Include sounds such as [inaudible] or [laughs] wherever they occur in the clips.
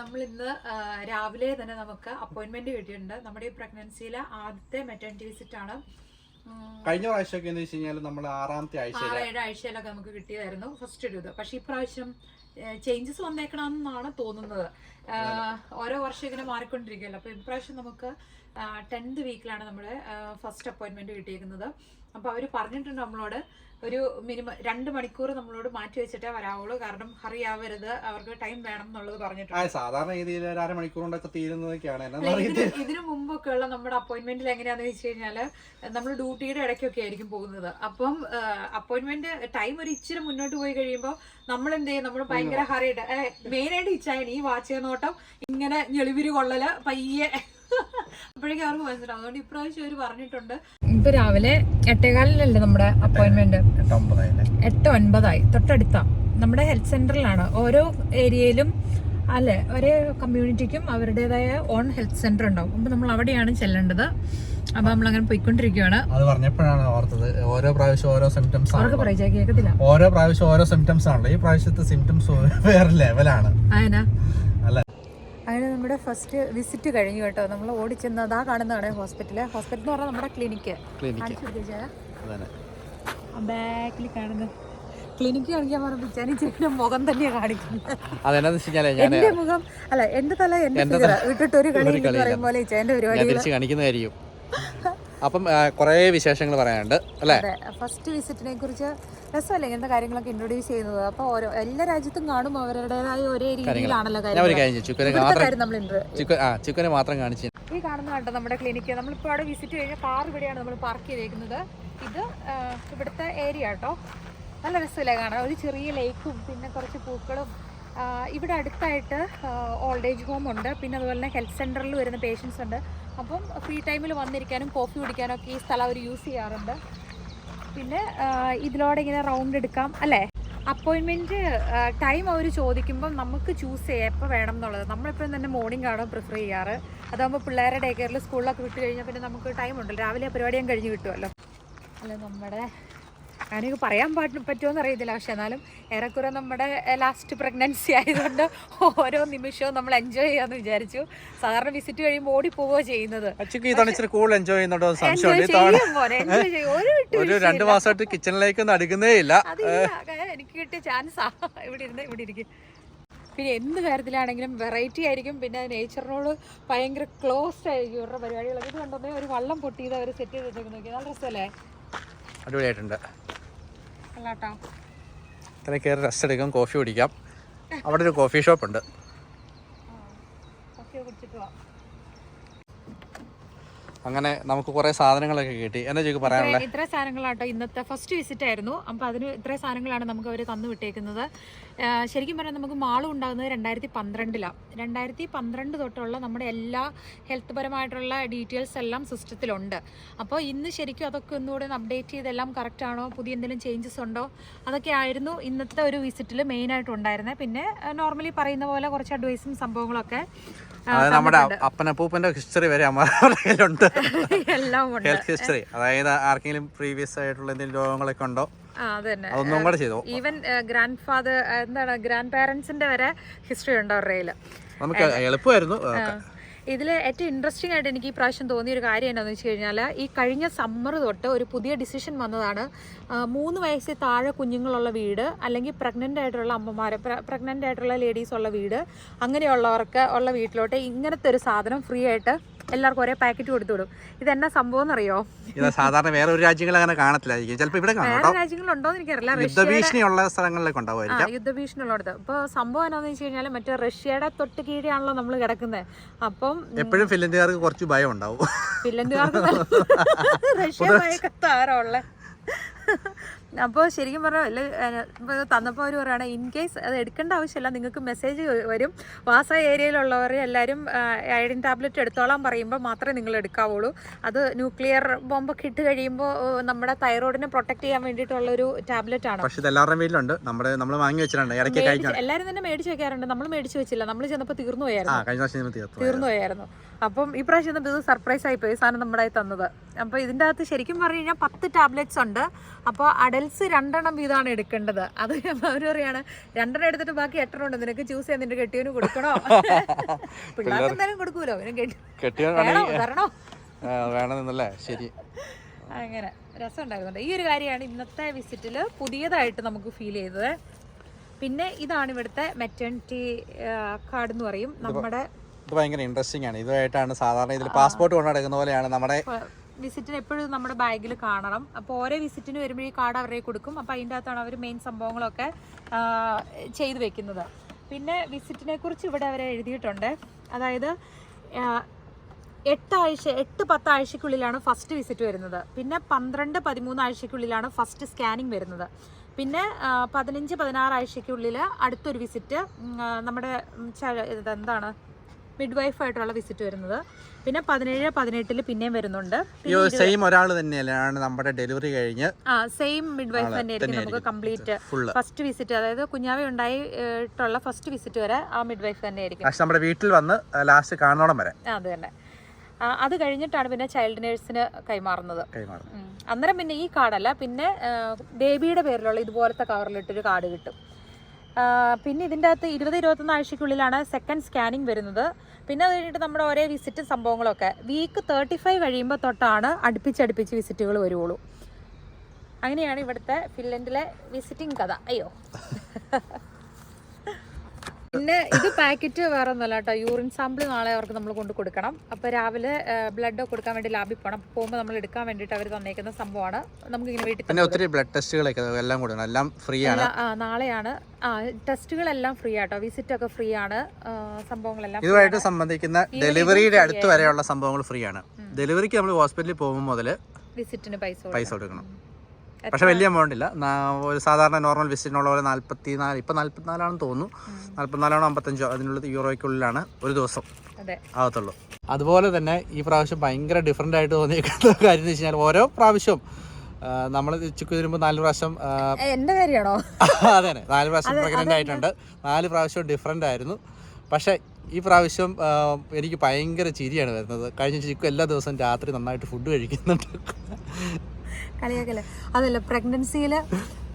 നമ്മൾ ഇന്ന് രാവിലെ തന്നെ നമുക്ക് അപ്പോയിന്റ്മെന്റ് കിട്ടിയിട്ടുണ്ട്. നമ്മുടെ ഈ പ്രഗ്നൻസിയിലെ ആദ്യത്തെ മെറ്റേണിറ്റി വിസിറ്റ് ആണ്. കഴിഞ്ഞ പ്രാവശ്യമൊക്കെ എന്ന് വെച്ച് കഴിഞ്ഞാൽ നമ്മൾ ആറാമത്തെ ആഴ്ച ഏഴ് ആഴ്ചയിലൊക്കെ നമുക്ക് കിട്ടിയതായിരുന്നു ഫസ്റ്റ് ഒരു ഇത്. പക്ഷെ ഇപ്രാവശ്യം ചേഞ്ചസ് വന്നേക്കണമെന്നാണ് തോന്നുന്നത്. ഓരോ വർഷം ഇങ്ങനെ മാറിക്കൊണ്ടിരിക്കുകയല്ലോ അപ്പൊ ഇപ്രാവശ്യം നമുക്ക് ടെൻത്ത് വീക്കിലാണ് നമ്മുടെ ഫസ്റ്റ് അപ്പോയിന്റ്മെന്റ് കിട്ടിയിരിക്കുന്നത് അപ്പൊ അവർ പറഞ്ഞിട്ടുണ്ട് നമ്മളോട് ഒരു മിനിമം രണ്ട് മണിക്കൂർ നമ്മളോട് മാറ്റി വെച്ചിട്ടേ വരാവുള്ളൂ. കാരണം ഹറി ആവരുത് അവർക്ക് ടൈം വേണം എന്നുള്ളത് പറഞ്ഞിട്ടുണ്ട്. സാധാരണ രീതിയിൽ ഒരു അരമണിക്കൂർ കൊണ്ടൊക്കെ തീരുന്നതൊക്കെയാണ്. ഇതിനു മുമ്പൊക്കെ ഉള്ള നമ്മുടെ അപ്പോയിന്റ്മെന്റിൽ എങ്ങനെയാന്ന് വെച്ച് കഴിഞ്ഞാൽ നമ്മൾ ഡ്യൂട്ടിയുടെ ഇടയ്ക്കൊക്കെ ആയിരിക്കും പോകുന്നത്. അപ്പം അപ്പോയിന്റ്മെന്റ് ടൈം ഒരു ഇച്ചിരി മുന്നോട്ട് പോയി കഴിയുമ്പോൾ നമ്മൾ എന്ത് ചെയ്യും? നമ്മൾ ഭയങ്കര ഹറിയുടെ മെയിൻ ആയിട്ട് ഇച്ചായൻ ഈ വാച്ച് നോട്ടം ഇങ്ങനെ ഞെളിവിരി കൊള്ളൽ പയ്യെ അപ്പോഴേക്കും അവർക്ക് മനസ്സിലാവും. അതുകൊണ്ട് ഇപ്രാവശ്യം അവർ പറഞ്ഞിട്ടുണ്ട്. ഇപ്പൊ രാവിലെ എട്ടേകാലിലല്ലേ നമ്മുടെ അപ്പോയിന്റ്മെന്റ് എട്ട് ഒൻപതായി തൊട്ടടുത്താ. നമ്മുടെ ഹെൽത്ത് സെന്ററിലാണ് ഓരോ ഏരിയയിലും അല്ലെ ഒരേ കമ്മ്യൂണിറ്റിക്കും അവരുടേതായ ഓൺ ഹെൽത്ത് സെന്റർ ഉണ്ടാവും. അപ്പൊ നമ്മൾ അവിടെയാണ് ചെല്ലേണ്ടത്. അപ്പൊ നമ്മൾ അങ്ങനെ പോയിക്കൊണ്ടിരിക്കുകയാണ് അത് പറഞ്ഞപ്പോഴാണ് ഓർത്തത്. ഓരോ പ്രാവശ്യം ഓരോ സിംറ്റംസ് കേൾക്കത്തില്ല. ഓരോ പ്രാവശ്യം ഓരോ സിംറ്റംസ് ആണല്ലോ. ഈ പ്രാവശ്യത്തെ സിംറ്റംസ് വേറെ ലെവലാണ് നമ്മുടെ ഫസ്റ്റ് വിസിറ്റ് കഴിഞ്ഞു കേട്ടോ. നമ്മൾ ഓടിച്ചെന്ന് അതാ കാണുന്നതാണ് ഹോസ്പിറ്റൽ. ഹോസ്പിറ്റൽ എന്ന് പറഞ്ഞാൽ നമ്മുടെ ക്ലിനിക്ക്. ബാക്കിൽ കാണുന്നത് ക്ലിനിക്ക് കാണിക്കാൻ പറഞ്ഞ ചേച്ചിയുടെ മുഖം തന്നെയാ കാണിക്കുന്നത്. എന്റെ മുഖം അല്ല എന്റെ തല എന്റെ വിട്ടിട്ട് ഒരു കളി ഒരു കളിയില്ല. പറയും പോലെ ചേന്റെ പരിപാടി കാണിക്കുന്നതായിരിക്കും. [laughs] അപ്പം കുറേ വിശേഷങ്ങൾ പറയാനുണ്ട് അല്ലേ? ഫസ്റ്റ് വിസിറ്റിനെ കുറിച്ച് രസമല്ലേ ഇങ്ങനത്തെ കാര്യങ്ങളൊക്കെ ഇൻട്രൊഡ്യൂസ് ചെയ്യുന്നത്. അപ്പൊ ഓരോ എല്ലാ രാജ്യത്തും കാണും അവരുടേതായ ഒരേ രീതിയിലാണല്ലോ ചിക്കനെ മാത്രം കാണിച്ച് ഈ കാണുന്ന കണ്ടോ നമ്മുടെ ക്ലിനിക്ക് നമ്മളിപ്പോൾ അവിടെ വിസിറ്റ് കഴിഞ്ഞാൽ കാർ ഇവിടെയാണ് നമ്മൾ പാർക്ക് ചെയ്തേക്കുന്നത്. ഇത് ഇവിടുത്തെ ഏരിയ കേട്ടോ നല്ല രസമില്ലേ കാണാൻ. ഒരു ചെറിയ ലേക്കും പിന്നെ കുറച്ച് പൂക്കളും. ഇവിടെ അടുത്തായിട്ട് ഓൾഡ് ഏജ് ഹോം ഉണ്ട്. പിന്നെ അതുപോലെ തന്നെ ഹെൽത്ത് സെന്ററിൽ വരുന്ന പേഷ്യൻസ് ഉണ്ട്. അപ്പം ഫ്രീ ടൈമിൽ വന്നിരിക്കാനും കോഫി കുടിക്കാനൊക്കെ ഈ സ്ഥലം അവർ യൂസ് ചെയ്യാറുണ്ട്. പിന്നെ ഇതിലൂടെ ഇങ്ങനെ റൗണ്ട് എടുക്കാം അല്ലേ? അപ്പോയിൻമെന്റ് ടൈം അവർ ചോദിക്കുമ്പം നമുക്ക് ചൂസ് ചെയ്യാം എപ്പോൾ വേണം എന്നുള്ളത്. നമ്മളെപ്പോഴും തന്നെ മോർണിംഗ് ആണ് പ്രിഫർ ചെയ്യാറ്? അതാകുമ്പോൾ പിള്ളേരെ ഡേ കെയറിൽ സ്കൂളിലൊക്കെ വിട്ട് കഴിഞ്ഞാൽ പിന്നെ നമുക്ക് ടൈം ഉണ്ടല്ലോ. രാവിലെ പരിപാടിയും കഴിഞ്ഞ് കിട്ടുമല്ലോ അല്ല നമ്മുടെ ഞാനൊക്കെ പറയാൻ പാട്ട് പറ്റുമെന്ന് അറിയത്തില്ല. പക്ഷെ എന്നാലും ഏറെക്കുറെ നമ്മുടെ ലാസ്റ്റ് പ്രഗ്നൻസി ആയതുകൊണ്ട് ഓരോ നിമിഷവും നമ്മൾ എൻജോയ് ചെയ്യാന്ന് വിചാരിച്ചു. സാധാരണ വിസിറ്റ് കഴിയുമ്പോൾ ഓടിപ്പോവുകയോ ചെയ്യുന്നത്. എൻജോയ് ഒരു [laughs] രണ്ട് ഇല്ല. മാസമായിട്ട് കിച്ചണിലേക്ക് ഒന്നും അടുക്കുന്നേ ഇല്ല. എനിക്ക് കിട്ടിയ ചാൻസാ ഇവിടെ ഇരുന്ന് ഇവിടെ ഇരിക്കും. പിന്നെ എന്ത് കാര്യത്തിലാണെങ്കിലും വെറൈറ്റി ആയിരിക്കും. പിന്നെ നേച്ചറിനോട് ഭയങ്കര ക്ലോസ് ആയിരിക്കും ഇവരുടെ പരിപാടികളൊക്കെ. ഇത് ഒരു വള്ളം പൊട്ടിയത് അവർ സെറ്റ് ചെയ്ത് നോക്കി നല്ല രസമല്ലേ? അടിപൊളിയായിട്ടുണ്ട്. ഇത്ര കയറി റെസ്റ്റ് എടുക്കാം കോഫി കുടിക്കാം. അവിടെ ഒരു കോഫി ഷോപ്പ് ഉണ്ട്. കോഫി കുടിച്ചിട്ട് പോവാം അങ്ങനെ നമുക്ക് കുറേ സാധനങ്ങളൊക്കെ കിട്ടി. എന്നാ ചോദിക്കും പറയാനുള്ളത് ഇത്ര സാധനങ്ങളാട്ടോ ഇന്നത്തെ ഫസ്റ്റ് വിസിറ്റ് ആയിരുന്നു. അപ്പോൾ അതിന് ഇത്ര സാധനങ്ങളാണ് നമുക്ക് അവർ തന്നു വിട്ടേക്കുന്നത്. ശരിക്കും പറഞ്ഞാൽ നമുക്ക് മാളും ഉണ്ടാകുന്നത് രണ്ടായിരത്തി പന്ത്രണ്ടിലാണ് രണ്ടായിരത്തി പന്ത്രണ്ട് തൊട്ടുള്ള നമ്മുടെ എല്ലാ ഹെൽത്ത് പരമായിട്ടുള്ള ഡീറ്റെയിൽസ് എല്ലാം സിസ്റ്റത്തിലുണ്ട് അപ്പോൾ ഇന്ന് ശരിക്കും അതൊക്കെ ഒന്നുകൂടെ ഒന്ന് അപ്ഡേറ്റ് ചെയ്തെല്ലാം കറക്റ്റ് ആണോ? പുതിയ എന്തെങ്കിലും ചേഞ്ചസ് ഉണ്ടോ? അതൊക്കെ ആയിരുന്നു ഇന്നത്തെ ഒരു വിസിറ്റിൽ മെയിൻ ആയിട്ട് ഉണ്ടായിരുന്നത് പിന്നെ നോർമലി പറയുന്ന പോലെ കുറച്ച് അഡ്വൈസും സംഭവങ്ങളൊക്കെ നമ്മുടെ അപ്പനപ്പൂപ്പന്റെ ഹിസ്റ്ററി വരെ അമ്മയുടെ [laughs] കയ്യിലുണ്ട്. എല്ലാം ഹെൽത്ത് ഹിസ്റ്ററി അതായത് ആർക്കെങ്കിലും പ്രീവിയസ് ആയിട്ടുള്ള എന്തെങ്കിലും രോഗങ്ങളൊക്കെ ഉണ്ടോ? അതന്നെ. അതൊന്നും കൂടെ ചെയ്തു? ഈവൻ ഗ്രാൻഡ് ഫാദർ എന്താണ് ഗ്രാൻഡ് പാരന്റ്സിന്റെ വരെ ഹിസ്റ്ററി ഉണ്ട് അവരുടെ നമുക്ക് എളുപ്പമായിരുന്നു ഇതിൽ ഏറ്റവും ഇൻട്രസ്റ്റിംഗ് ആയിട്ട് എനിക്ക് ഈ പ്രാവശ്യം തോന്നിയ ഒരു കാര്യം എന്താണെന്ന് വെച്ച് കഴിഞ്ഞാൽ ഈ കഴിഞ്ഞ സമ്മർ തൊട്ട് ഒരു പുതിയ ഡിസിഷൻ വന്നതാണ്. മൂന്ന് വയസ്സിൽ താഴെ കുഞ്ഞുങ്ങളുള്ള വീട് അല്ലെങ്കിൽ പ്രഗ്നന്റ് ആയിട്ടുള്ള അമ്മമാർ പ്രഗ്നന്റ് ആയിട്ടുള്ള ലേഡീസ് ഉള്ള വീട് അങ്ങനെയുള്ളവർക്ക് ഉള്ള വീട്ടിലോട്ട് ഇങ്ങനത്തെ ഒരു സാധനം ഫ്രീ ആയിട്ട് എല്ലാവർക്കും ഒരേ പാക്കറ്റ് കൊടുത്തു വിടും. ഇതെന്നാ സംഭവം എന്നറിയോ ഇത് സാധാരണ വേറെ ഒരു രാജ്യങ്ങൾ അങ്ങനെ കാണത്തില്ലായിരിക്കും. ചിലപ്പോൾ ഇവിടെ കാണാം രാജ്യങ്ങളുണ്ടോ എന്ന് എനിക്കറിയില്ല. യുദ്ധഭീഷണിയുള്ള സ്ഥലങ്ങളിലൊക്കെ ഉണ്ടാവുമായിരിക്കാം. യുദ്ധഭീഷണിയുള്ളത് ഇപ്പോൾ സംഭവം എന്താണെന്ന് വെച്ച് കഴിഞ്ഞാൽ മറ്റേ റഷ്യയുടെ തൊട്ട് കീഴെയാണല്ലോ നമ്മൾ കിടക്കുന്നത് അപ്പം എപ്പോഴും ഫിലിന്റുകാർക്ക് കുറച്ച് ഭയം ഉണ്ടാവും ഫിൻലൻഡുകാർക്ക് [laughs] റഷ്യ ഭയക്കത്താരുള്ള അപ്പോൾ ശരിക്കും പറഞ്ഞാൽ തന്നപ്പോൾ അവർ പറയുകയാണ് ഇൻ കേസ് അത് എടുക്കേണ്ട ആവശ്യമില്ല നിങ്ങൾക്ക് മെസ്സേജ് വരും. വാസ ഏരിയയിലുള്ളവർ എല്ലാവരും അയഡിൻ ടാബ്ലറ്റ് എടുത്തോളാൻ പറയുമ്പോൾ മാത്രമേ നിങ്ങൾ എടുക്കാവുള്ളൂ. അത് ന്യൂക്ലിയർ ബോംബൊക്കെ ഇട്ട് കഴിയുമ്പോൾ നമ്മുടെ തൈറോയിഡിനെ പ്രൊട്ടക്ട് ചെയ്യാൻ വേണ്ടിയിട്ടുള്ള ഒരു ടാബ്ലറ്റ് ആണ്. പക്ഷേ എല്ലാവരുടെ എല്ലാവരുടെയും വീട്ടിലുണ്ട്. നമ്മുടെ നമ്മൾ വാങ്ങി വെച്ചിട്ടുണ്ട്. ഇടയ്ക്ക് എല്ലാവരും തന്നെ മേടിച്ച് വെക്കാറുണ്ട്. നമ്മൾ മേടിച്ച് വെച്ചില്ല. നമ്മൾ ചെന്നപ്പോൾ തീർന്നു പോയായിരുന്നു. തീർന്നു പോയായിരുന്നു. അപ്പം ഈ പ്രാവശ്യം ഇത് സർപ്രൈസ് ആയി പോയി. സാധനം നമ്മുടെ തന്നത്. അപ്പോൾ ഇതിന്റെ അകത്ത് ശരിക്കും പറഞ്ഞു കഴിഞ്ഞാൽ പത്ത് ടാബ്ലറ്റ്സ് ഉണ്ട്. അപ്പോൾ അഡൽട്ട് അഡൽസ് രണ്ടെണ്ണം വീതമാണ് എടുക്കേണ്ടത്. അത് അവർ പറയാണ് രണ്ടെണ്ണം എടുത്തിട്ട് ബാക്കി എട്ടെണ്ണം ഉണ്ട് നിനക്ക് ചൂസ് ചെയ്യാൻ നിന്റെ കെട്ടിയവന് കൊടുക്കണോ? [laughs] പിള്ളേർക്ക് എന്തായാലും കൊടുക്കൂലോ? തരണോ? വേണമെന്നല്ലേ ശരി. അങ്ങനെ. രസം ഉണ്ടായിരുന്നുണ്ട് ഈ ഒരു കാര്യമാണ് ഇന്നത്തെ വിസിറ്റിൽ പുതിയതായിട്ട് നമുക്ക് ഫീൽ ചെയ്തത്. പിന്നെ ഇതാണ് ഇവിടുത്തെ മെറ്റേണിറ്റി കാർഡ് എന്ന് പറയും. നമ്മുടെ ഇത് ഭയങ്കര ഇൻട്രസ്റ്റിംഗ് ആണ്. ഇതുമായിട്ടാണ് സാധാരണ ഇതിൽ പാസ്പോർട്ട് കൊണ്ടെടുക്കുന്ന പോലെയാണ്. നമ്മുടെ വിസിറ്റിന് എപ്പോഴും നമ്മുടെ ബാഗിൽ കാണണം. അപ്പോൾ ഓരോ വിസിറ്റിന് വരുമ്പോൾ ഈ കാർഡ് അവരെ കൊടുക്കും. അപ്പോൾ അതിന്റെ അകത്താണ് അവർ മെയിൻ സംഭവങ്ങളൊക്കെ ചെയ്തു വെക്കുന്നത്. പിന്നെ വിസിറ്റിനെ കുറിച്ച് ഇവിടെ അവർ എഴുതിയിട്ടുണ്ട്. അതായത് എട്ടാഴ്ച എട്ട് ആഴ്ച എട്ട് പത്ത് ആഴ്ചക്കുള്ളിലാണ് ഫസ്റ്റ് വിസിറ്റ് വരുന്നത്. പിന്നെ പന്ത്രണ്ട് പതിമൂന്ന് ആഴ്ചക്കുള്ളിലാണ് ഫസ്റ്റ് സ്കാനിങ് വരുന്നത്. പിന്നെ പതിനഞ്ച് പതിനാറ് ആഴ്ചക്കുള്ളിൽ അടുത്തൊരു വിസിറ്റ് നമ്മുടെ എന്താണ് മിഡ് വൈഫായിട്ടുള്ള വിസിറ്റ് വരുന്നത്. പിന്നെ പതിനേഴ് പതിനെട്ടിൽ പിന്നെയും വരുന്നുണ്ട്. സെയിം ഒരാൾ തന്നെയല്ലാണ് നമ്മുടെ ഡെലിവറി കഴിഞ്ഞ്. ആ സെയിം മിഡ് വൈഫ് തന്നെയായിരിക്കും നമുക്ക് കംപ്ലീറ്റ് ഫസ്റ്റ് വിസിറ്റ് അതായത് കുഞ്ഞാവി ഉണ്ടായിട്ടുള്ള ഫസ്റ്റ് വിസിറ്റ് വരെ ആ മിഡ് വൈഫ് തന്നെയായിരിക്കും നമ്മുടെ വീട്ടിൽ വന്ന് ലാസ്റ്റ് കാണോളം വരെ. അത് തന്നെ. അത് കഴിഞ്ഞിട്ടാണ് പിന്നെ ചൈൽഡ് നേഴ്സിന് കൈമാറുന്നത്. അന്നേരം പിന്നെ ഈ കാർഡല്ല പിന്നെ ബേബിയുടെ പേരിലുള്ള ഇതുപോലത്തെ കവറിലിട്ടൊരു കാർഡ് കിട്ടും. പിന്നെ ഇതിന്റെ അകത്ത് ഇരുപത് ഇരുപത്തൊന്ന് ആഴ്ചക്കുള്ളിലാണ് സെക്കൻഡ് സ്കാനിങ് വരുന്നത്. പിന്നെ അത് കഴിഞ്ഞിട്ട് നമ്മുടെ ഒരേ വിസിറ്റ് സംഭവങ്ങളൊക്കെ. വീക്ക് തേർട്ടി ഫൈവ് കഴിയുമ്പോൾ തൊട്ടാണ് അടുപ്പിച്ചടുപ്പിച്ച് വിസിറ്റുകൾ വരുള്ളൂ അങ്ങനെയാണ് ഇവിടുത്തെ ഫിൻലൻഡിലെ വിസിറ്റിംഗ് കഥ. അയ്യോ. പിന്നെ ഇത് പാക്കറ്റ് വേറെ ഒന്നുമല്ല കേട്ടോ. യൂറിൻ സാമ്പിൾ നാളെ അവർക്ക് നമ്മൾ കൊണ്ട് കൊടുക്കണം. അപ്പോൾ രാവിലെ ബ്ലഡ് കൊടുക്കാൻ വേണ്ടി ലാബിൽ പോകണം പോകുമ്പോൾ നമ്മൾ എടുക്കാൻ വേണ്ടിട്ട് അവർ തന്നേക്കുന്ന സംഭവമാണ്. നമുക്ക് ഇങ്ങനെ വീട്ടിൽ പിന്നെ ഒത്തിരി ബ്ലഡ് ടെസ്റ്റുകളൊക്കെ എല്ലാം കൊടുക്കണം. എല്ലാം ഫ്രീ ആണ്. നാളെയാണ്. ആ ടെസ്റ്റുകളെല്ലാം ഫ്രീ ആട്ടോ. വിസിറ്റ് ഒക്കെ ഫ്രീ ആണ്. സംഭവങ്ങളെല്ലാം ഇതുമായിട്ട് സംബന്ധിക്കുന്ന ഡെലിവറിയുടെ അടുത്ത് വരെയുള്ള സംഭവങ്ങൾ ഫ്രീ ആണ്. ഡെലിവറിക്ക് നമ്മൾ ഹോസ്പിറ്റലിൽ പോകുമ്പോൾ മുതൽ വിസിറ്റിന് പൈസ പൈസ കൊടുക്കണം. പക്ഷെ വലിയ എമൗണ്ട് ഇല്ല. ഒരു സാധാരണ നോർമൽ വിസിറ്റിനുള്ള പോലെ നാല്പത്തി നാല് ഇപ്പം നാല്പത്തിനാലാണെന്ന് തോന്നുന്നു. നാല്പത്തിനാലാണോ അമ്പത്തഞ്ചോ അതിനുള്ള യൂറോയ്ക്കുള്ളിലാണ് ഒരു ദിവസം ആകത്തുള്ളൂ. അതുപോലെ തന്നെ ഈ പ്രാവശ്യം ഭയങ്കര ഡിഫറെന്റ് ആയിട്ട് തോന്നിയിരിക്കുന്ന [laughs] കാര്യം എന്ന് വെച്ച് കഴിഞ്ഞാൽ ഓരോ പ്രാവശ്യവും നമ്മൾ ചുക്ക് വരുമ്പോൾ നാല് പ്രാവശ്യം എന്റെ കാര്യമാണോ? [laughs] അതെ നാല് പ്രാവശ്യം പ്രഗ്നന്റ് ആയിട്ടുണ്ട്. നാല് പ്രാവശ്യവും ഡിഫറെന്റ് ആയിരുന്നു. പക്ഷേ ഈ പ്രാവശ്യം എനിക്ക് ഭയങ്കര ചിരിയാണ് വരുന്നത്. കഴിഞ്ഞ ചിക്കു എല്ലാ ദിവസവും രാത്രി നന്നായിട്ട് ഫുഡ് കഴിക്കുന്നുണ്ട്. കളിയാക്കല്ലേ? അതല്ല പ്രഗ്നൻസിയിൽ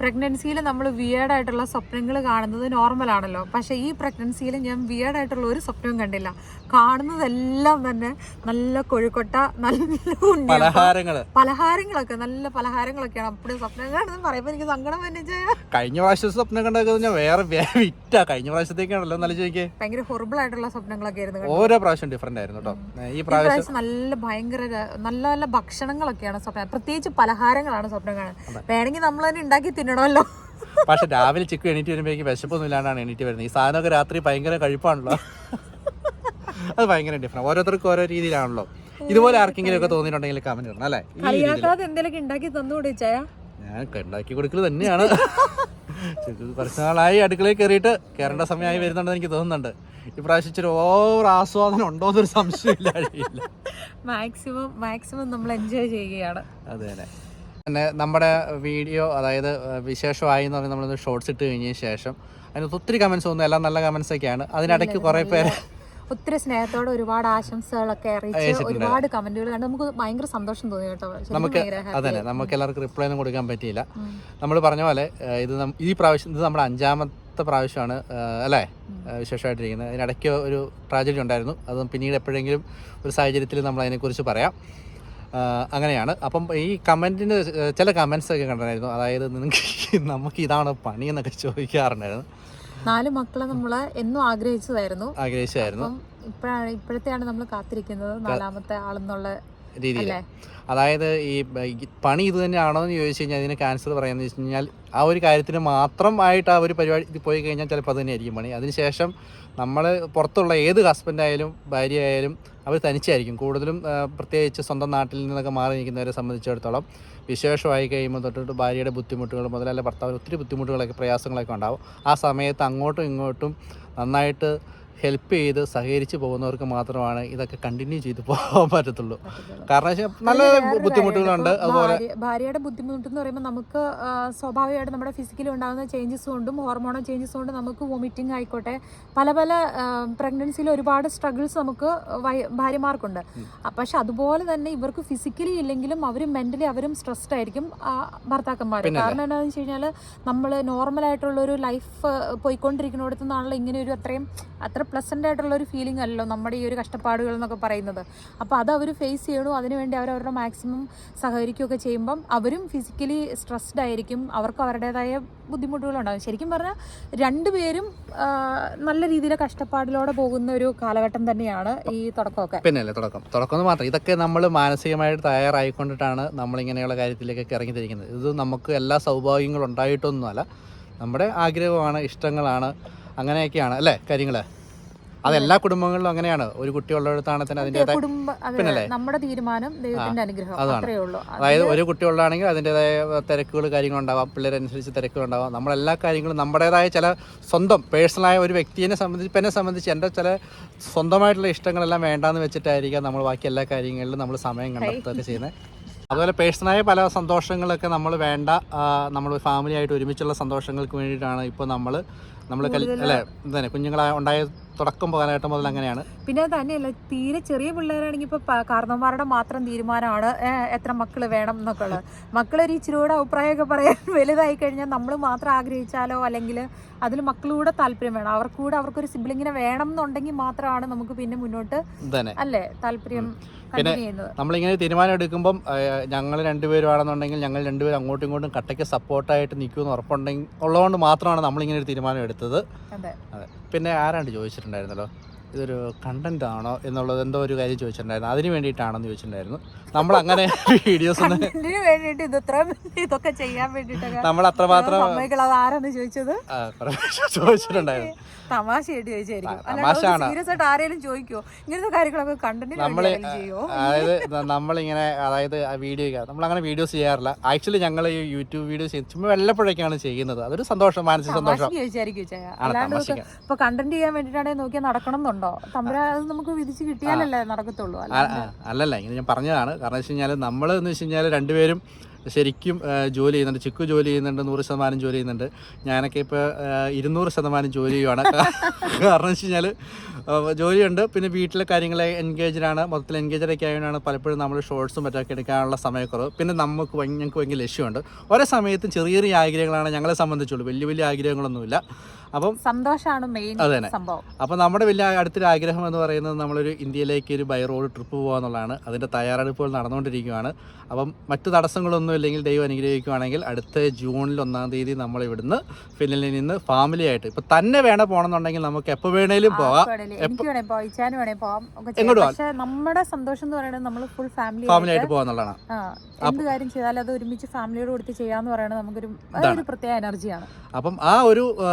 പ്രഗ്നൻസിയിൽ നമ്മൾ വിയേഡായിട്ടുള്ള സ്വപ്നങ്ങൾ കാണുന്നത് നോർമൽ ആണല്ലോ. പക്ഷേ ഈ പ്രഗ്നൻസിയിൽ ഞാൻ വിയേഡായിട്ടുള്ള ഒരു സ്വപ്നവും കണ്ടില്ല. കാണുന്നതെല്ലാം തന്നെ നല്ല കൊഴുക്കൊട്ട നല്ല പലഹാരങ്ങൾ പലഹാരങ്ങളൊക്കെ നല്ല പലഹാരങ്ങളൊക്കെയാണ്. അപ്പോഴും സ്വപ്നം കാണുന്നത് പറയുമ്പോൾ എനിക്ക് സങ്കടം തന്നെ കഴിഞ്ഞ പ്രാവശ്യം സ്വപ്നം കണ്ടൊക്കെ ഞാൻ വേറെ [laughs] വിറ്റാ. കഴിഞ്ഞ പ്രാവശ്യത്തേക്കാണല്ലോ നല്ല ചോദിക്കേ ഭയങ്കര ഹൊറിബിൾ ആയിട്ടുള്ള സ്വപ്നങ്ങളൊക്കെ ആയിരുന്നു. ഓരോ പ്രാവശ്യം ഡിഫറെന്റ് ആയിരുന്നു കേട്ടോ ഈ പ്രാവശ്യം നല്ല ഭയങ്കര നല്ല നല്ല ഭക്ഷണങ്ങളൊക്കെയാണ് സ്വപ്നം. പ്രത്യേകിച്ച് പലഹാരങ്ങളാണ് സ്വപ്നം കാണുന്നത്. വേണമെങ്കിൽ നമ്മൾ തന്നെ ഉണ്ടാക്കി തിന്നണമല്ലോ പക്ഷെ രാവിലെ ചിക്കു എണീറ്റ് വരുമ്പോഴേക്ക് വിശപ്പൊന്നും ഇല്ലാണ്ടാണ് എണീറ്റ് വരുന്നത്. ഈ സാധനമൊക്കെ രാത്രി ഭയങ്കര കഴിപ്പാണല്ലോ. അത് ഭയങ്കര ഡിഫറെന്റ് ഓരോരുത്തർക്കും ഓരോ രീതിയിലാണല്ലോ. ഇതുപോലെ ആർക്കെങ്കിലും ഒക്കെ തോന്നിയിട്ടുണ്ടെങ്കിൽ കമന്റ് ഇടണം അല്ലേ? എന്തെങ്കിലുമൊക്കെ ഉണ്ടാക്കി തന്നുകൂടി ഞാൻ ഉണ്ടാക്കി കൊടുക്കൽ തന്നെയാണ്. കുറച്ച് നാളായി അടുക്കളയിൽ കയറിയിട്ട് കയറേണ്ട സമയമായി വരുന്നുണ്ടെന്ന് എനിക്ക് തോന്നുന്നുണ്ട്. ഇപ്രാവശ്യം ഇച്ചിരി ഓവർ ആസ്വാദനം ഉണ്ടോ എന്നൊരു സംശയമില്ല ഇല്ല മാക്സിമം മാക്സിമം നമ്മൾ എൻജോയ് ചെയ്യുകയാണ്. അതെ അതെ. പിന്നെ നമ്മുടെ വീഡിയോ അതായത് വിശേഷമായി എന്ന് പറഞ്ഞാൽ നമ്മളൊന്ന് ഷോർട്സ് ഇട്ട് കഴിഞ്ഞതിന് ശേഷം അതിനകത്ത് ഒത്തിരി കമൻസ് ഒന്നും എല്ലാം നല്ല കമൻസ് ഒക്കെയാണ്. അതിനിടയ്ക്ക് കുറേ പേര് ഒത്തിരി സ്നേഹത്തോടെ ഒരുപാട് ആശംസകളൊക്കെ അറിയിച്ച്. ഒരുപാട് കമന്റുകൾ കണ്ട് നമുക്ക് ഭയങ്കര സന്തോഷം തോന്നി കേട്ടോ. നമുക്ക് അതന്നെ. നമുക്ക് എല്ലാവർക്കും റിപ്ലൈ ഒന്നും കൊടുക്കാൻ പറ്റിയില്ല. നമ്മൾ പറഞ്ഞ പോലെ ഇത് ഈ പ്രാവശ്യം ഇത് നമ്മുടെ അഞ്ചാമത്തെ പ്രാവശ്യമാണ് അല്ലേ? വിശേഷമായിട്ടിരിക്കുന്നത്. അതിനിടയ്ക്ക് ഒരു ട്രാജഡി ഉണ്ടായിരുന്നു. അത് പിന്നീട് എപ്പോഴെങ്കിലും ഒരു സാഹചര്യത്തിൽ നമ്മൾ അതിനെക്കുറിച്ച് പറയാം. അങ്ങനെയാണ്. അപ്പം ഈ കമന്റിന് ചില കമൻസ് ഒക്കെ കണ്ടായിരുന്നു അതായത് നിങ്ങൾക്ക് നമുക്ക് ഇതാണ് പണി എന്നൊക്കെ ചോദിക്കാറുണ്ടായിരുന്നു. നാല് മക്കളെ നമ്മൾ എന്നും ആഗ്രഹിച്ചതായിരുന്നു. ആഗ്രഹിച്ചായിരുന്നു ഇപ്പോഴാണ് ഇപ്പോഴത്തെയാണ് നമ്മൾ കാത്തിരിക്കുന്നത്. നാലാമത്തെ ആളെന്നുള്ള രീതിയിൽ അതായത് ഈ പണി ഇത് തന്നെയാണോ എന്ന് ചോദിച്ചു കഴിഞ്ഞാൽ അതിന് ക്യാൻസർ പറയാമെന്ന് വെച്ച് കഴിഞ്ഞാൽ ആ ഒരു കാര്യത്തിന് മാത്രം ആയിട്ട് ആ ഒരു പരിപാടി ഇത് പോയി കഴിഞ്ഞാൽ ചിലപ്പോൾ അത് തന്നെയായിരിക്കും പണി. അതിനുശേഷം നമ്മൾ പുറത്തുള്ള ഏത് ഹസ്ബൻഡായാലും ഭാര്യ ആയാലും അവർ തനിച്ചായിരിക്കും. കൂടുതലും പ്രത്യേകിച്ച് സ്വന്തം നാട്ടിൽ നിന്നൊക്കെ മാറി നിൽക്കുന്നവരെ സംബന്ധിച്ചിടത്തോളം വിശേഷമായി കഴിയുമ്പോൾ തൊട്ടിട്ട് ഭാര്യയുടെ ബുദ്ധിമുട്ടുകൾ മുതലല്ല ഭർത്താവിന് ഒത്തിരി ബുദ്ധിമുട്ടുകളൊക്കെ പ്രയാസങ്ങളൊക്കെ ഉണ്ടാവും. ആ സമയത്ത് അങ്ങോട്ടും ഇങ്ങോട്ടും നന്നായിട്ട് ഹെൽപ്പ് ചെയ്ത് സഹകരിച്ച് പോകുന്നവർക്ക് മാത്രമാണ് ഇതൊക്കെ കണ്ടിന്യൂ ചെയ്ത് പോകാൻ പറ്റത്തുള്ളൂ. കാരണം വെച്ചാൽ നല്ല ബുദ്ധിമുട്ടുകളുണ്ട്. അതുപോലെ ഭാര്യയുടെ ബുദ്ധിമുട്ട് എന്ന് പറയുമ്പോൾ നമുക്ക് സ്വാഭാവികമായിട്ട് നമ്മുടെ ഫിസിക്കലി ഉണ്ടാകുന്ന ചേഞ്ചസ് കൊണ്ടും ഹോർമോണൽ ചേഞ്ചസ് കൊണ്ടും നമുക്ക് വോമിറ്റിംഗ് ആയിക്കോട്ടെ പല പല പ്രഗ്നൻസിയിൽ ഒരുപാട് സ്ട്രഗിൾസ് നമുക്ക് ഭാര്യമാർക്കുണ്ട്. പക്ഷെ അതുപോലെ തന്നെ ഇവർക്ക് ഫിസിക്കലി ഇല്ലെങ്കിലും അവരും മെന്റലി അവരും സ്ട്രെസ്ഡ് ആയിരിക്കും ഭർത്താക്കന്മാർ കാരണം എന്താണെന്ന് വെച്ച് കഴിഞ്ഞാൽ നമ്മൾ നോർമൽ ആയിട്ടുള്ള ഒരു ലൈഫ് പോയിക്കൊണ്ടിരിക്കുന്നിടത്തുനിന്നാണല്ലോ ഇങ്ങനെ ഒരു അത്രയും അത്ര പ്ലസന്റ് ആയിട്ടുള്ള ഒരു ഫീലിംഗ് അല്ലല്ലോ നമ്മുടെ ഈ ഒരു കഷ്ടപ്പാടുകൾ എന്നൊക്കെ പറയുന്നത്. അപ്പോൾ അത് അവർ ഫേസ് ചെയ്യണു? അതിനുവേണ്ടി അവർ അവരുടെ മാക്സിമം സഹകരിക്കുകയൊക്കെ ചെയ്യുമ്പം അവരും ഫിസിക്കലി സ്ട്രെസ്ഡ് ആയിരിക്കും. അവർക്ക് അവരുടേതായ ബുദ്ധിമുട്ടുകളുണ്ടാകും ശരിക്കും പറഞ്ഞാൽ രണ്ടുപേരും നല്ല രീതിയിൽ കഷ്ടപ്പാടിലൂടെ പോകുന്ന ഒരു കാലഘട്ടം തന്നെയാണ് ഈ തുടക്കമൊക്കെ. പിന്നല്ലേ തുടക്കം. തുടക്കം എന്ന് മാത്രം. ഇതൊക്കെ നമ്മൾ മാനസികമായിട്ട് തയ്യാറായിക്കൊണ്ടിട്ടാണ് നമ്മളിങ്ങനെയുള്ള കാര്യത്തിലേക്കൊക്കെ ഇറങ്ങി തിരിക്കുന്നത് ഇത് നമുക്ക് എല്ലാ സൗഭാഗ്യങ്ങളും ഉണ്ടായിട്ടൊന്നുമല്ല. നമ്മുടെ ആഗ്രഹമാണ് ഇഷ്ടങ്ങളാണ് അങ്ങനെയൊക്കെയാണ്. അല്ലേ കാര്യങ്ങൾ അതെല്ലാ കുടുംബങ്ങളിലും അങ്ങനെയാണ്. ഒരു കുട്ടി ഉള്ളിടത്താണ് തന്നെ അതിന്റെതായ പിന്നല്ലേ? നമ്മുടെ തീരുമാനം ദൈവത്തിന്റെ അനുഗ്രഹം. അതാണ്. അതായത് ഒരു കുട്ടികളാണെങ്കിൽ അതിന്റെതായ തിരക്കുകൾ കാര്യങ്ങളുണ്ടാവാം. പിള്ളേരനുസരിച്ച് തിരക്കുകളുണ്ടാവാം നമ്മളെല്ലാ കാര്യങ്ങളും നമ്മുടേതായ ചില സ്വന്തം പേഴ്സണലായ ഒരു വ്യക്തിയെ സംബന്ധിച്ച് ഇപ്പം എന്നെ സംബന്ധിച്ച് എന്റെ ചില സ്വന്തമായിട്ടുള്ള ഇഷ്ടങ്ങളെല്ലാം വേണ്ടാന്ന് വെച്ചിട്ടായിരിക്കാം നമ്മൾ ബാക്കി എല്ലാ കാര്യങ്ങളിലും നമ്മൾ സമയം കണ്ടെത്തുകയൊക്കെ ചെയ്യുന്നത്. അതുപോലെ പേഴ്സണലായ പല സന്തോഷങ്ങളൊക്കെ നമ്മൾ വേണ്ട നമ്മൾ ഫാമിലി ആയിട്ട് ഒരുമിച്ചുള്ള സന്തോഷങ്ങൾക്ക് വേണ്ടിയിട്ടാണ് ഇപ്പോൾ നമ്മൾ നമ്മൾ അല്ലേ തന്നെ കുഞ്ഞുങ്ങളെ ഉണ്ടായ തുടക്കം കാലഘട്ടം മുതൽ അങ്ങനെയാണ്. പിന്നെ തന്നെയല്ല തീരെ ചെറിയ പിള്ളേരാണെങ്കിൽ ഇപ്പൊ കാരണവന്മാരുടെ മാത്രം തീരുമാനമാണ് എത്ര മക്കൾ വേണം എന്നൊക്കെ ഉള്ളത് മക്കളൊരു ഇച്ചിരി കൂടെ അഭിപ്രായമൊക്കെ പറയാൻ [laughs] വലുതായി കഴിഞ്ഞാൽ നമ്മൾ മാത്രം ആഗ്രഹിച്ചാലോ അല്ലെങ്കിൽ അതിൽ മക്കളുടെ താല്പര്യം വേണം. അവർക്കൂടെ അവർക്കൊരു സിബ്ലിങ്ങിനെ വേണം എന്നുണ്ടെങ്കിൽ മാത്രമാണ് നമുക്ക് പിന്നെ മുന്നോട്ട് അല്ലേ താല്പര്യം പിന്നെ നമ്മളിങ്ങനെ തീരുമാനം എടുക്കുമ്പം ഞങ്ങൾ രണ്ടുപേരുമാണെന്നുണ്ടെങ്കിൽ ഞങ്ങൾ രണ്ടുപേരും അങ്ങോട്ടും ഇങ്ങോട്ടും കട്ടയ്ക്ക് സപ്പോർട്ടായിട്ട് നിൽക്കുമെന്ന് ഉറപ്പുണ്ടെങ്കിൽ ഉള്ളതുകൊണ്ട് മാത്രമാണ് നമ്മളിങ്ങനെ ഒരു തീരുമാനം എടുത്തത്. അതെ. പിന്നെ ആരാണ്ട് ചോദിച്ചിട്ടുണ്ടായിരുന്നല്ലോ? ഇതൊരു കണ്ടന്റ് ആണോ എന്നുള്ളത് എന്തോ ഒരു കാര്യം ചോദിച്ചിട്ടുണ്ടായിരുന്നു. അതിന് വേണ്ടിയിട്ടാണെന്ന് ചോദിച്ചിട്ടുണ്ടായിരുന്നു. നമ്മൾ അങ്ങനെ വീഡിയോസ് ഇതൊക്കെ ചെയ്യാൻ നമ്മൾ അത്രമാത്രം മാത്രം ആരാന്ന് ചോദിച്ചത്? [laughs] ചോദിച്ചിട്ടുണ്ടായിരുന്നു. സീരിയസ് ആരെങ്കിലും ചോദിക്കോ ഇങ്ങനത്തെ കാര്യങ്ങളൊക്കെ അതായത് നമ്മളിങ്ങനെ അതായത് വീഡിയോ നമ്മളങ്ങനെ വീഡിയോസ് ചെയ്യാറില്ല. ആക്ച്വലി ഞങ്ങൾ ഈ യൂട്യൂബ് വീഡിയോസ് ചുമ്മാ വല്ലപ്പോഴൊക്കെയാണ് ചെയ്യുന്നത്. അതൊരു സന്തോഷം മാനസിക സന്തോഷം. ഇപ്പൊ കണ്ടന്റ് ചെയ്യാൻ വേണ്ടിയിട്ടാണെങ്കിൽ നോക്കിയാൽ നടക്കണം എന്നുണ്ടോ തമ്പുരാ തമ്പുരാൻ നമുക്ക് വിധിച്ച് കിട്ടിയാലല്ലേ നടക്കത്തുള്ളൂ. അല്ലല്ല ഇങ്ങനെ ഞാൻ പറഞ്ഞതാണ്. കാരണം വെച്ച് കഴിഞ്ഞാൽ നമ്മൾ എന്ന് വെച്ച് കഴിഞ്ഞാൽ രണ്ടുപേരും ശരിക്കും ജോലി ചെയ്യുന്നുണ്ട്. ചിക്കു ജോലി ചെയ്യുന്നുണ്ട് നൂറ് ശതമാനം ജോലി ചെയ്യുന്നുണ്ട്. ഞാനൊക്കെ ഇപ്പോൾ ഇരുന്നൂറ് ശതമാനം ജോലി ചെയ്യുവാണ്. [laughs] കാരണം വെച്ച് കഴിഞ്ഞാൽ ജോലിയുണ്ട്. പിന്നെ വീട്ടിലെ കാര്യങ്ങളെ എൻഗേജഡാണ് മൊത്തത്തിൽ എൻഗേജഡൊക്കെ ആയതുകൊണ്ടാണ് പലപ്പോഴും നമ്മൾ ഷോർട്സും മറ്റൊക്കെ എടുക്കാനുള്ള സമയക്കുറവ്. പിന്നെ നമുക്ക് ഞങ്ങൾക്ക് ഭയങ്കര ലക്ഷ്യമുണ്ട്. ഓരോ സമയത്തും ചെറിയ ചെറിയ ആഗ്രഹങ്ങളാണ് ഞങ്ങളെ സംബന്ധിച്ചുള്ളൂ. വലിയ വലിയ ആഗ്രഹങ്ങളൊന്നുമില്ല. അപ്പം സന്തോഷമാണ് മെയിൻ അത് തന്നെ. സംഭവം. അപ്പോൾ നമ്മുടെ വലിയ അടുത്തൊരു ആഗ്രഹം എന്ന് പറയുന്നത് നമ്മളൊരു ഇന്ത്യയിലേക്ക് ഒരു ബൈ റോഡ് ട്രിപ്പ് പോകുക എന്നുള്ളതാണ്. അതിന്റെ തയ്യാറെടുപ്പുകൾ നടന്നുകൊണ്ടിരിക്കുകയാണ് അപ്പം മറ്റു തടസ്സങ്ങളൊന്നും ഇല്ലെങ്കിൽ ദൈവം അനുഗ്രഹിക്കുകയാണെങ്കിൽ അടുത്ത ജൂണിൽ ഒന്നാം തീയതി നമ്മൾ ഇവിടുന്ന് ഫിനലിൽ നിന്ന് ഫാമിലി ആയിട്ട് ഇപ്പം തന്നെ വേണം പോകണമെന്നുണ്ടെങ്കിൽ നമുക്ക് എപ്പോൾ വേണേലും പോവാം നമ്മുടെ സന്തോഷം എന്ന് പറയുന്നത് നമ്മൾ ഫുൾ ഫാമിലി ഫാമിലി ആയിട്ട് ആ എന്ത് കാര്യം ചെയ്താലും അത് ഒരുമിച്ച് ഫാമിലിയോട് കൊടുത്ത് ചെയ്യാന്ന് പറയുന്നത് നമുക്കൊരു പ്രത്യേക എനർജിയാണ് അപ്പം ആ ഒരു ആ,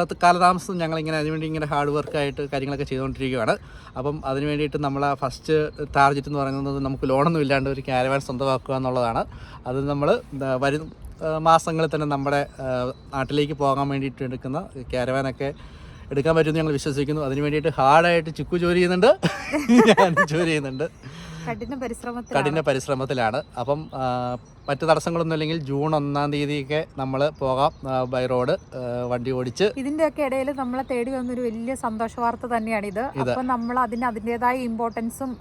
കാലതാമസം ഞങ്ങളിങ്ങനെ അതിനുവേണ്ടി ഇങ്ങനെ ഹാർഡ് വർക്കായിട്ട് കാര്യങ്ങളൊക്കെ ചെയ്തുകൊണ്ടിരിക്കുകയാണ്. അപ്പം അതിന് വേണ്ടിയിട്ട് നമ്മൾ ആ ഫസ്റ്റ് ടാർഗറ്റ് എന്ന് പറയുന്നത് നമുക്ക് ലോണൊന്നും ഇല്ലാണ്ട് ഒരു ക്യാരവാൻ സ്വന്തമാക്കുക എന്നുള്ളതാണ്. അത് നമ്മൾ വരും മാസങ്ങളിൽ തന്നെ നമ്മുടെ നാട്ടിലേക്ക് പോകാൻ വേണ്ടിയിട്ട് എടുക്കുന്ന ക്യാരവാനൊക്കെ എടുക്കാൻ പറ്റുമെന്ന് ഞങ്ങൾ വിശ്വസിക്കുന്നു. അതിന് വേണ്ടിയിട്ട് ഹാർഡായിട്ട് ചുക്കു ജോലി ചെയ്യുന്നുണ്ട്. [laughs] ഞാൻ ജോലി ചെയ്യുന്നുണ്ട്. കഠിന പരിശ്രമത്തിലാണ്. അപ്പം മറ്റു മറ്റ് തടസ്സങ്ങളൊന്നും ഇല്ലെങ്കിൽ ജൂൺ ഒന്നാം തീയതിയൊക്കെ നമ്മൾ പോകാം ബൈ റോഡ് വണ്ടി ഓടിച്ച്. ഇതിന്റെ ഒക്കെ ഇടയിൽ നമ്മളെ തേടി വന്നൊരു വലിയ സന്തോഷ വാർത്ത തന്നെയാണ് ഇത്. അപ്പൊ നമ്മൾ അതിന് അതിന്റെതായ ഇമ്പോർട്ടൻസും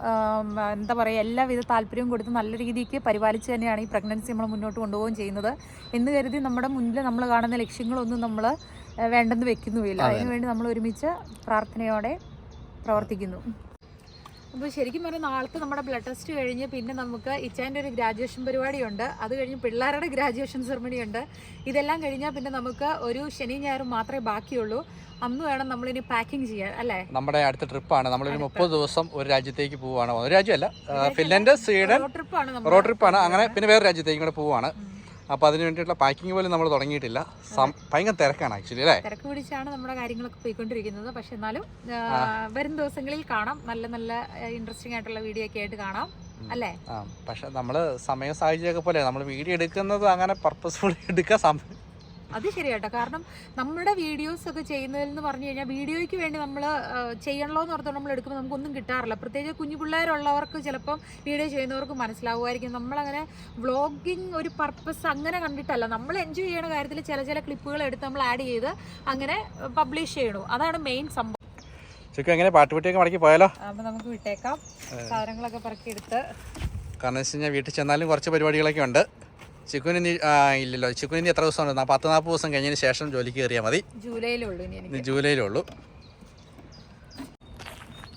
എന്താ പറയുക എല്ലാവിധ താല്പര്യവും കൊടുത്ത് നല്ല രീതിക്ക് പരിപാലിച്ച് തന്നെയാണ് ഈ പ്രഗ്നൻസി നമ്മൾ മുന്നോട്ട് കൊണ്ടുപോകുകയും ചെയ്യുന്നത്. എന്ന് കരുതി നമ്മുടെ മുന്നിൽ നമ്മൾ കാണുന്ന ലക്ഷ്യങ്ങളൊന്നും നമ്മൾ വേണ്ടെന്ന് വെക്കുന്നുമില്ല. അതിനുവേണ്ടി നമ്മൾ ഒരുമിച്ച് പ്രാർത്ഥനയോടെ പ്രവർത്തിക്കുന്നു. അപ്പോൾ ശരിക്കും പറഞ്ഞാൽ നാളത്തെ നമ്മുടെ ബ്ലഡ് ടെസ്റ്റ് കഴിഞ്ഞ് പിന്നെ നമുക്ക് ഇച്ചാന്റെ ഒരു ഗ്രാജുവേഷൻ പരിപാടിയുണ്ട്. അത് കഴിഞ്ഞ് പിള്ളേരുടെ ഗ്രാജുവേഷൻ സെറമണി ഉണ്ട്. ഇതെല്ലാം കഴിഞ്ഞാൽ പിന്നെ നമുക്ക് ഒരു ശനി ഞായറും മാത്രമേ ബാക്കിയുള്ളൂ. അന്ന് വേണം നമ്മളിനി പാക്കിംഗ് ചെയ്യാൻ അല്ലേ? നമ്മുടെ അടുത്ത ട്രിപ്പാണ് നമ്മളൊരു മുപ്പത് ദിവസം ഒരു രാജ്യത്തേക്ക് പോവുകയാണ്. ഒരു രാജ്യമല്ല. ഫിൻലൻഡ് സ്വീഡൻ റോഡ് ട്രിപ്പാണ് അങ്ങനെ പിന്നെ വേറെ രാജ്യത്തേക്ക് കൂടെ പോവുകയാണ്. അപ്പോൾ അതിന് വേണ്ടിയിട്ടുള്ള പാക്കിംഗ് പോലും നമ്മൾ തുടങ്ങിയിട്ടില്ല. ഭയങ്കര തിരക്കാണ് ആക്ച്വലി അല്ലേ? തിരക്ക് പിടിച്ചാണ് നമ്മുടെ കാര്യങ്ങളൊക്കെ പോയിക്കൊണ്ടിരിക്കുന്നത്. പക്ഷെ എന്നാലും വരും ദിവസങ്ങളിൽ കാണാം. നല്ല നല്ല ഇൻട്രസ്റ്റിംഗ് ആയിട്ടുള്ള വീഡിയോ ഒക്കെ ആയിട്ട് കാണാം. അല്ലേ? പക്ഷെ നമ്മൾ സമയ സാഹചര്യമൊക്കെ പോലെ നമ്മൾ വീഡിയോ എടുക്കുന്നത് അങ്ങനെ പർപ്പസ്ഫുള്ളി എടുക്കാൻ സമയം അത് ശരിയാട്ടോ. കാരണം നമ്മുടെ വീഡിയോസ് ഒക്കെ ചെയ്യുന്നതിൽ എന്ന് പറഞ്ഞു കഴിഞ്ഞാൽ വീഡിയോയ്ക്ക് വേണ്ടി നമ്മൾ ചെയ്യണല്ലോ എന്ന് ഓർത്തോണ്ട് നമ്മൾ എടുക്കുമ്പോൾ നമുക്കൊന്നും കിട്ടാറില്ല. പ്രത്യേകിച്ച് കുഞ്ഞു പിള്ളേരുള്ളവർക്ക് ചിലപ്പം വീഡിയോ ചെയ്യുന്നവർക്ക് മനസ്സിലാവുമായിരിക്കും. നമ്മളങ്ങനെ വ്ളോഗിങ് ഒരു പർപ്പസ് അങ്ങനെ കണ്ടിട്ടല്ല. നമ്മൾ എൻജോയ് ചെയ്യണ കാര്യത്തിൽ ചില ചില ക്ലിപ്പുകൾ എടുത്ത് നമ്മൾ ആഡ് ചെയ്ത് അങ്ങനെ പബ്ലിഷ് ചെയ്യണു. അതാണ് മെയിൻ സംഭവം. ചുക്കു എങ്ങനെ പാട്ടുപെട്ടിയൊക്കെ മടക്കി പോയാലോ? അപ്പോൾ നമുക്ക് വിട്ടേക്കാം. സാധനങ്ങളൊക്കെ പറക്കിയെടുത്ത് കാരണം വെച്ച് കഴിഞ്ഞാൽ വീട്ടിൽ ചെന്നാലും കുറച്ച് പരിപാടികളൊക്കെ ഉണ്ട്. ചിക്കുന് ഇനി ആ, ഇല്ലല്ലോ. ചിക്കുന് ഇനി എത്ര ദിവസം ഉണ്ട്? പത്ത് നാൽപ്പത് ദിവസം കഴിഞ്ഞതിന് ശേഷം ജോലിക്ക് കയറിയാൽ മതി. ജൂലൈയിലുള്ളൂ ഇനി എനിക്ക് ഇനി ജൂലൈയിലേ ഉള്ളൂ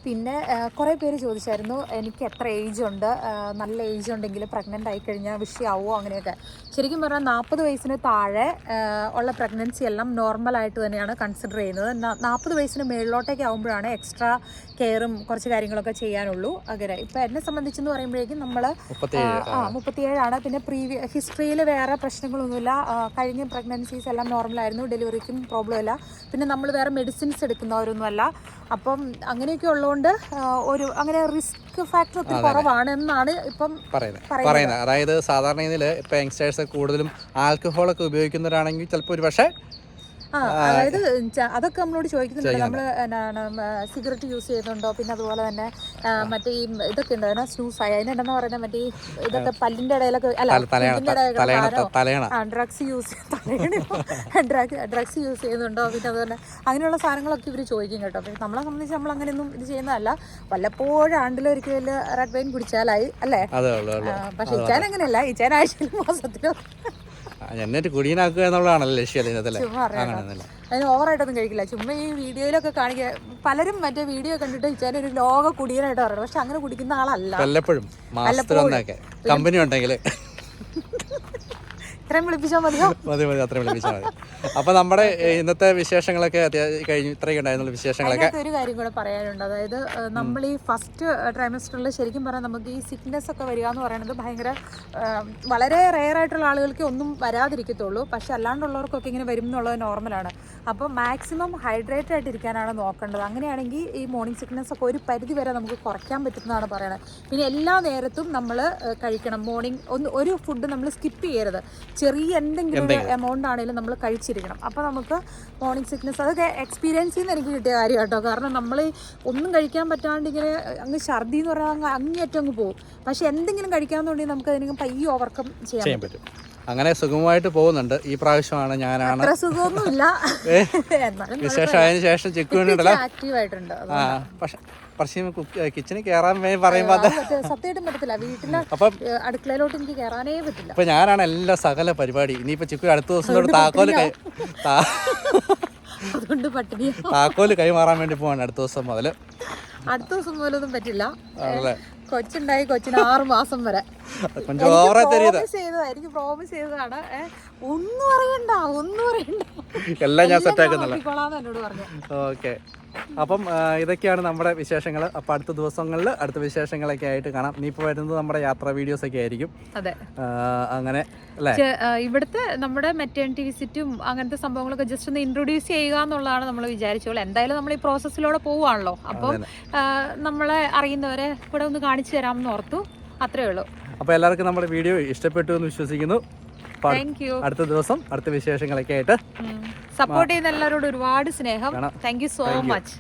പിന്നെ കുറേ പേര് ചോദിച്ചായിരുന്നു എനിക്ക് എത്ര ഏജ് ഉണ്ട്? നല്ല ഏജ് ഉണ്ടെങ്കിൽ പ്രഗ്നന്റ് ആയിക്കഴിഞ്ഞാൽ വിഷയമാവോ അങ്ങനെയൊക്കെ. ശരിക്കും പറഞ്ഞാൽ നാൽപ്പത് വയസ്സിന് താഴെ ഉള്ള പ്രഗ്നൻസി എല്ലാം നോർമലായിട്ട് തന്നെയാണ് കൺസിഡർ ചെയ്യുന്നത്. നാൽപ്പത് വയസ്സിന് മേളിലോട്ടേക്ക് ആകുമ്പോഴാണ് എക്സ്ട്രാ കെയറും കുറച്ച് കാര്യങ്ങളൊക്കെ ചെയ്യാനുള്ളൂ. അങ്ങനെ. ഇപ്പം എന്നെ സംബന്ധിച്ചെന്ന് പറയുമ്പോഴേക്കും നമ്മൾ ആ മുപ്പത്തിയേഴാണ്. പിന്നെ പ്രീവിയ ഹിസ്റ്ററിയിൽ വേറെ പ്രശ്നങ്ങളൊന്നുമില്ല. കഴിഞ്ഞ പ്രഗ്നൻസീസ് എല്ലാം നോർമലായിരുന്നു ഡെലിവറിക്കും പ്രോബ്ലം ഇല്ല. പിന്നെ നമ്മൾ വേറെ മെഡിസിൻസ് എടുക്കുന്നവരൊന്നുമല്ല. അപ്പം അങ്ങനെയൊക്കെ ഉള്ളതുകൊണ്ട് ആ, ഒരു അങ്ങനെ റിസ്ക് ഫാക്ടർ ഒത്തിരി കുറവാണ് എന്നാണ് ഇപ്പം പറയുന്നത്. അതായത് സാധാരണ ഇതിൽ ഇപ്പോൾ യങ്സ്റ്റേഴ്സ് കൂടുതലും ആൽക്കഹോളൊക്കെ ഉപയോഗിക്കുന്നവരാണെങ്കിൽ ചിലപ്പോൾ ഒരു പക്ഷേ അതായത് അതൊക്കെ നമ്മളോട് ചോദിക്കുന്നുണ്ട്. നമ്മൾ സിഗരറ്റ് യൂസ് ചെയ്യുന്നുണ്ടോ? പിന്നെ അതുപോലെ തന്നെ മറ്റേ ഈ ഇതൊക്കെ ഉണ്ട്. അതിനാ സ്നൂസ് അതിനെന്താ പറയുന്നത് മറ്റേ ഇതൊക്കെ പല്ലിന്റെ ഇടയിലൊക്കെ അല്ല? ഡ്രഗ്സ് യൂസ് ഡ്രഗ്സ് യൂസ് ചെയ്യുന്നുണ്ടോ? പിന്നെ അതുപോലെ അങ്ങനെയുള്ള സാധനങ്ങളൊക്കെ ഇവർ ചോദിക്കും കേട്ടോ. പക്ഷെ നമ്മളെ സംബന്ധിച്ച് നമ്മൾ അങ്ങനെയൊന്നും ഇത് ചെയ്യുന്നതല്ല. വല്ലപ്പോഴും ആണ്ടിലൊരിക്കൽ റെഡ് വൈൻ കുടിച്ചാലായി അല്ലേ? പക്ഷെ ഇച്ചാൻ അങ്ങനെയല്ല ഇച്ചാൻ ആഴ്ചയിലും മാസത്തിലോ എന്നിട്ട് കുടിയനാക്കുക എന്നുള്ളതാണല്ലോ ലക്ഷ്യം ഇതിനകത്തല്ലേ അങ്ങനെയൊന്നുമില്ല അതിന് ഓവറായിട്ടൊന്നും കഴിക്കില്ല. ചുമ്മാ ഈ വീഡിയോയിലൊക്കെ കാണിക്കുക പലരും മറ്റേ വീഡിയോ കണ്ടിട്ട് ഇച്ചാൻ ഒരു ലോക കുടിയനായിട്ട് പറയുന്നത്. പക്ഷെ അങ്ങനെ കുടിക്കുന്ന ആളല്ല. വല്ലപ്പോഴും മാസത്തിലൊന്നൊക്കെ കമ്പനി ഉണ്ടെങ്കിൽ [laughs] ഇത്രയും വിളിപ്പിച്ചാൽ മതിയോ? മതി മതി അത്രയും വിളിപ്പിച്ചാൽ മതി. അപ്പൊ നമ്മുടെ ഇന്നത്തെ വിശേഷങ്ങളൊക്കെ കഴിഞ്ഞു ഇത്രയൊക്കെ ഉണ്ടായിരുന്നുള്ള വിശേഷങ്ങളൊക്കെ. ഒരു കാര്യം കൂടെ പറയാനുണ്ട്. അതായത് നമ്മൾ ഈ ഫസ്റ്റ് ട്രൈമസ്റ്ററിൽ ശരിക്കും പറഞ്ഞാൽ നമുക്ക് ഈ സിക്നെസ് ഒക്കെ വരിക എന്ന് പറയുന്നത് ഭയങ്കര വളരെ റെയർ ആയിട്ടുള്ള ആളുകൾക്ക് ഒന്നും വരാതിരിക്കത്തുള്ളൂ. പക്ഷെ അല്ലാണ്ടുള്ളവർക്കൊക്കെ ഇങ്ങനെ വരും എന്നുള്ളത് നോർമലാണ് അപ്പോൾ മാക്സിമം ഹൈഡ്രേറ്റഡ് ആയിട്ട് ഇരിക്കാനാണ് നോക്കേണ്ടത്. അങ്ങനെയാണെങ്കിൽ ഈ മോർണിംഗ് സിക്നെസ് ഒക്കെ ഒരു പരിധി വരെ നമുക്ക് കുറയ്ക്കാൻ പറ്റുന്നതാണ് പറയുന്നത് പിന്നെ എല്ലാ നേരത്തും നമ്മൾ കഴിക്കണം. മോർണിംഗ് ഒന്ന് ഒരു ഫുഡ് നമ്മൾ സ്കിപ്പ് ചെയ്യരുത്. ചെറിയ എന്തെങ്കിലും എമൗണ്ട് ആണെങ്കിലും നമ്മൾ കഴിച്ചിരിക്കണം. അപ്പോൾ നമുക്ക് മോർണിംഗ് സിക്നസ് അതൊക്കെ എക്സ്പീരിയൻസ് ചെയ്യുന്ന എനിക്ക് കിട്ടിയ കാര്യം കേട്ടോ കാരണം നമ്മൾ ഒന്നും കഴിക്കാൻ പറ്റാണ്ട് ഇങ്ങനെ അങ്ങ് ഛർദി എന്ന് പറഞ്ഞാൽ അങ്ങ് അങ്ങേറ്റം അങ്ങ് പോകും. പക്ഷെ എന്തെങ്കിലും കഴിക്കാമെന്നുണ്ടെങ്കിൽ നമുക്ക് അതിനെ പയ്യെ ഓവർകം ചെയ്യാൻ പറ്റും. അങ്ങനെ സുഖമായിട്ട് പോകുന്നുണ്ട്. ഈ പ്രാവശ്യമാണ് ഞാനാണ്. സുഖമൊന്നുമില്ല. എന്നാലും വിശേഷം അതിന് ശേഷം ചിക്കുണ്ടല്ലോ ആക്റ്റീവ് ആയിട്ടുണ്ട്. അത് ആ പക്ഷെ പക്ഷേ കിച്ചണിൽ കയറാൻ പറയുമ്പോൾ സത്യമായിട്ടും പറ്റത്തില്ല. വീട്ടിലെ അപ്പൊ അടുക്കളയിലോട്ട് എനിക്ക് കയറാനേ പറ്റില്ല. അപ്പൊ ഞാനാണ് എല്ലാ സകല പരിപാടി. ഇനിയിപ്പോ ചിക്കു അടുത്ത ദിവസം തൊട്ട് താക്കോൽ താക്കോൽ കൈമാറാൻ വേണ്ടി പോവാണ് അടുത്ത ദിവസം മുതൽ. അടുത്ത ദിവസം മുതലൊന്നും പറ്റില്ല. കൊച്ചുണ്ടായി കൊച്ചിന് ആറ് മാസം വരെ. എനിക്ക് പ്രോമിസ് ചെയ്തതാണ്. ഒന്നും അറിയണ്ട ഒന്നും അറിയണ്ട. എല്ലാം ഞാൻ സെറ്റ് ആക്കുന്നില്ല എന്നോട് പറഞ്ഞു. ഓക്കെ. അപ്പം ഇതൊക്കെയാണ് നമ്മുടെ വിശേഷങ്ങൾ അപ്പൊ അടുത്ത ദിവസങ്ങളിൽ അടുത്ത വിശേഷങ്ങളൊക്കെ ആയിട്ട് കാണാം. നീ ഇപ്പൊ വരുന്നത് നമ്മുടെ യാത്രാ വീഡിയോസ് ഒക്കെ ആയിരിക്കും. അതെ. അങ്ങനെ അല്ലേ? ഇവിടുത്തെ നമ്മുടെ മെറ്റേണിറ്റി വിസിറ്റും അങ്ങനത്തെ സംഭവങ്ങളൊക്കെ ജസ്റ്റ് ഒന്ന് ഇൻട്രൊഡ്യൂസ് ചെയ്യുക എന്നുള്ളതാണ് നമ്മൾ വിചാരിച്ചോളൂ. എന്തായാലും നമ്മൾ ഈ പ്രോസസ്സിലൂടെ പോവുകയാണല്ലോ അപ്പം നമ്മളെ അറിയുന്നവരെ കൂടെ ഒന്ന് കാണിച്ചു തരാമെന്ന് ഓർത്തു. അത്രേ ഉള്ളൂ. അപ്പോൾ എല്ലാവർക്കും നമ്മുടെ വീഡിയോ ഇഷ്ടപ്പെട്ടു എന്ന് വിശ്വസിക്കുന്നു. അടുത്ത ദിവസം അടുത്ത വിശേഷങ്ങളൊക്കെ ആയിട്ട് സപ്പോർട്ട് ചെയ്യുന്ന എല്ലാവരോടും ഒരുപാട് സ്നേഹം. Thank you so. മച്ച്